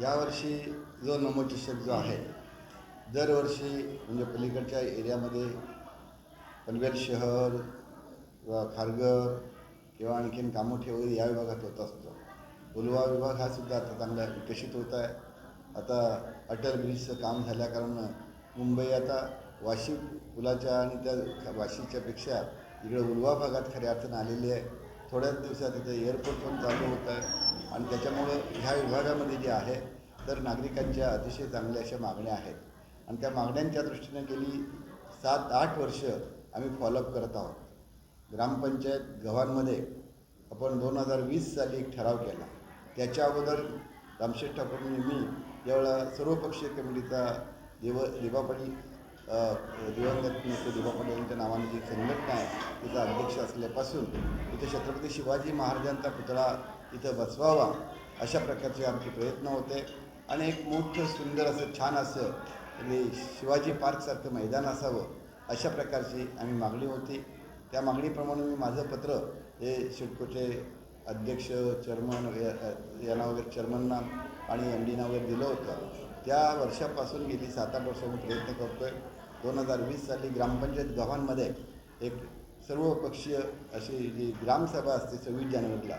यावर्षी जो नमोचषक जो आहे दरवर्षी म्हणजे पलीकडच्या एरियामध्ये पनवेल शहर किंवा खारघर किंवा आणखीन कामोठे वगैरे या विभागात होत असतो. उलवा विभाग हा सुद्धा आता चांगला विकसित होत आहे. आता अटल ब्रिजचं काम झाल्याकारण मुंबई आता वाशी पुलाच्या आणि त्या वाशीच्यापेक्षा इकडे उलवा भागात खऱ्या अर्थानं आलेली आहे. थोड्याच दिवसात इथं एअरपोर्ट पण चालू होत आहे. आणि त्याच्यामुळं ह्या विभागामध्ये जे आहे तर नागरिकांच्या अतिशय चांगल्या अशा मागण्या आहेत. आणि त्या मागण्यांच्या दृष्टीनं गेली सात आठ वर्ष आम्ही फॉलोअप करत आहोत. ग्रामपंचायत गव्हांमध्ये आपण दोन हजार वीस साली एक ठराव केला. त्याच्या अगोदर रामशेठ ठाकूरनी मी यावेळा सर्वपक्षीय कमिटीचा देव दिवा दिवंगत नेते दिवा पटेल यांच्या नावाने जी संघटना आहे तिचा अध्यक्ष असल्यापासून तिथे छत्रपती शिवाजी महाराजांचा पुतळा इथं बसवावा अशा प्रकारचे आमचे प्रयत्न होते. आणि एक मोठं सुंदर असं छान असं म्हणजे शिवाजी पार्कसारखं मैदान असावं अशा प्रकारची आम्ही मागणी होती. त्या मागणीप्रमाणे मी माझं पत्र हे शिडकोचे अध्यक्ष चेअरमन यांना वगैरे चेअरमनना आणि एम डीना वगैरे दिलं होतं. त्या वर्षापासून गेली सात आठ वर्ष मी प्रयत्न करतो आहे दोन हजार वीस साली ग्रामपंचायत गावांमध्ये एक सर्वपक्षीय अशी जी ग्रामसभा असते सव्वीस जानेवारीला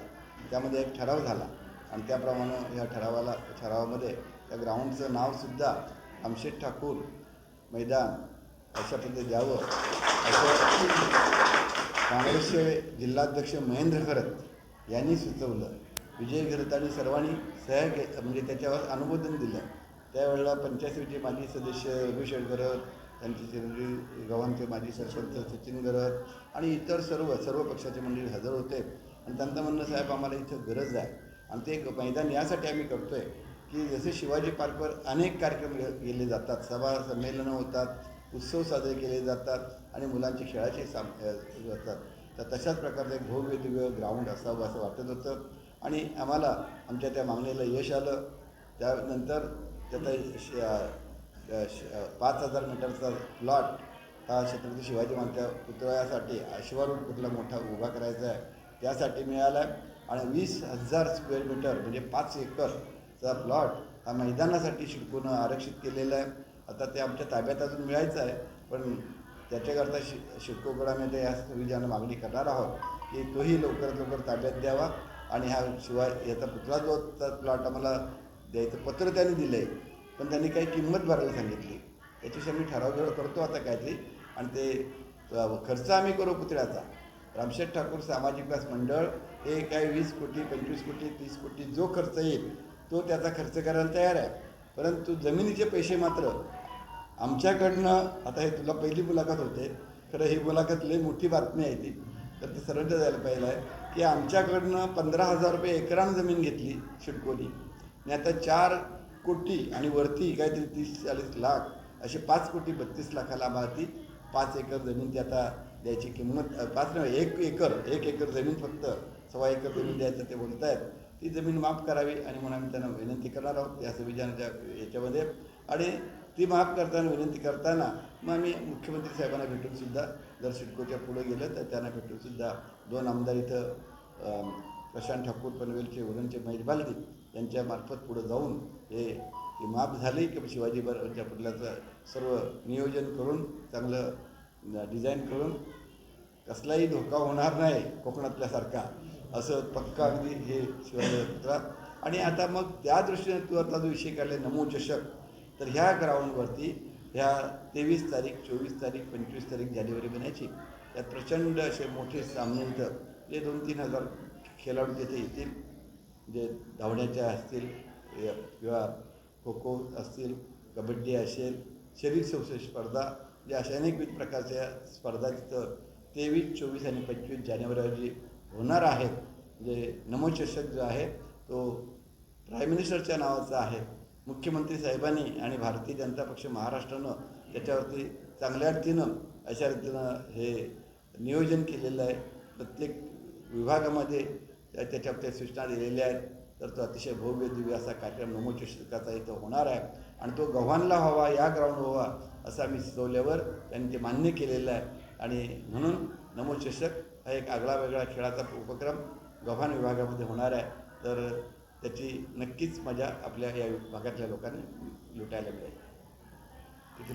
त्यामध्ये एक ठराव झाला. आणि त्याप्रमाणे या ठरावाला ठरावामध्ये त्या ग्राउंडचं नावसुद्धा अमशेद ठाकूर मैदान अशा पद्धतीने द्यावं असं काँग्रेसचे जिल्हाध्यक्ष महेंद्र खरत यांनी सुचवलं. विजय घरतांनी सर्वांनी सह्या म्हणजे त्याच्यावर अनुमोदन दिलं. त्यावेळेला पंचायत समिती माजी सदस्य रघुशेठ शेळगरत त्यांचे चिरंजीव गव्हाणचे माजी सरपंच सचिन गरत आणि इतर सर्व सर्व पक्षाचे मंडळी हजर होते. आणि त्यांचं म्हणणं साहेब आम्हाला इथं गरज आहे. आणि ते एक मैदान यासाठी आम्ही करतो आहे की जसे शिवाजी पार्कवर अनेक कार्यक्रम केले गेले जातात. सभा संमेलनं होतात उत्सव साजरे केले जातात आणि मुलांचे खेळाचे साम जातात तर तशाच प्रकारचं एक भव्य ग्राउंड असावं असं वाटत होतं. आणि आम्हाला आमच्या त्या मागणीला यश आलं. त्यानंतर त्याचा श- श- पाच हजार मीटरचा प्लॉट हा छत्रपती शिवाजी महाराजच्या पुतळ्यासाठी आशीर्वाद कुठला मोठा उभा करायचा आहे. त्यासाठी मिळाला आहे आणि वीस हजार स्क्वेअर मीटर म्हणजे पाच एकरचा प्लॉट हा मैदानासाठी शिडकोनं आरक्षित केलेला आहे. आता ते आमच्या ताब्यात अजून मिळायचं आहे पण त्याच्याकरता शि शिडकोकडं आम्ही या सुविधानं मागणी करणार आहोत की तोही लवकरात लवकर ताब्यात द्यावा. आणि हा शिवाय याचा पुतळा जो प्लॉट आम्हाला द्यायचं पत्र त्यांनी दिलं आहे पण त्यांनी काही किंमत भरायला सांगितली. त्याच्याशी आम्ही ठराव बिराव करतो आता काहीतरी. आणि ते खर्च आम्ही करू पुतळ्याचा. रामशेठ ठाकूर सामाजिक विकास मंडळ हे काही वीस कोटी पंचवीस कोटी तीस कोटी जो खर्च येईल तो त्याचा खर्च करायला तयार आहे. परंतु जमिनीचे पैसे मात्र आमच्याकडनं आता हे तुला पहिली मुलाखत होते खरं ही मुलाखत लई मोठी बातमी आहे ती तर ते सरळ जायला पाहिलं आहे की आमच्याकडनं पंधरा हजार रुपये एकरानं जमीन घेतली शिडकोनी. आणि आता चार कोटी आणि वरती काहीतरी तीस चाळीस लाख असे पाच कोटी बत्तीस लाखाला आम्हाला ती पाच एकर जमीन ते आता द्यायची किंमत पाच नाही एक एकर एक एकर जमीन फक्त सव्वा एकर जमीन द्यायचं ते बोलत आहेत ती जमीन माफ करावी आणि म्हणून आम्ही त्यांना विनंती करणार आहोत. या संविधानाच्या याच्यामध्ये आणि ती माफ करताना विनंती करताना मग आम्ही मुख्यमंत्री साहेबांना भेटूनसुद्धा जर सिडकोच्या पुढे गेलं तर त्यांना भेटूनसुद्धा दोन आमदार इथं प्रशांत ठाकूर पनवेलचे उरणचे महेश बालदी यांच्यामार्फत पुढं जाऊन हे की माप झाले की शिवाजी महाराजांच्या पुतळ्याचं सर्व नियोजन करून चांगलं डिझाईन करून कसलाही धोका होणार नाही कोकणातल्यासारखा असं पक्का अगदी हे शिवाजी पुतळा. आणि आता मग त्या दृष्टीने तू आता जो विषय काढले नमो चषक तर ह्या ग्राउंडवरती ह्या तेवीस तारीख चोवीस तारीख पंचवीस तारीख जानेवारी महिन्याची त्यात प्रचंड असे मोठे सामने इथं जे दोन तीन हजार खेळाडू तिथे येतील जे धावण्याच्या असतील किंवा खो खो असतील कबड्डी असेल शरीर संशय स्पर्धा जे अशा अनेकविध प्रकारच्या स्पर्धा तिथं तेवीस चोवीस आणि पंचवीस जानेवारी रोजी होणार आहेत. म्हणजे नमोचषक जो आहे तो प्राईम मिनिस्टरच्या नावाचा आहे. मुख्यमंत्री साहेबांनी आणि भारतीय जनता पक्ष महाराष्ट्रानं त्याच्यावरती चांगल्या रीतीनं अशा रीतीनं हे नियोजन केलेलं आहे. प्रत्येक विभागामध्ये त्या त्याच्यावर त्या सूचना दिलेल्या आहेत. तर तो अतिशय भव्य दिव्य असा कार्यक्रम नमोचषकाचा इथं होणार आहे. आणि तो गव्हाणला व्हावा या ग्राउंड व्हावा असं आम्ही सुचवल्यावर त्यांनी ते मान्य केलेलं आहे. आणि म्हणून नमोचषक हा एक आगळा वेगळा खेळाचा उपक्रम गव्हाण विभागामध्ये होणार आहे. तर त्याची नक्कीच मजा आपल्या या भागातल्या लोकांनी लुटायला मिळेल.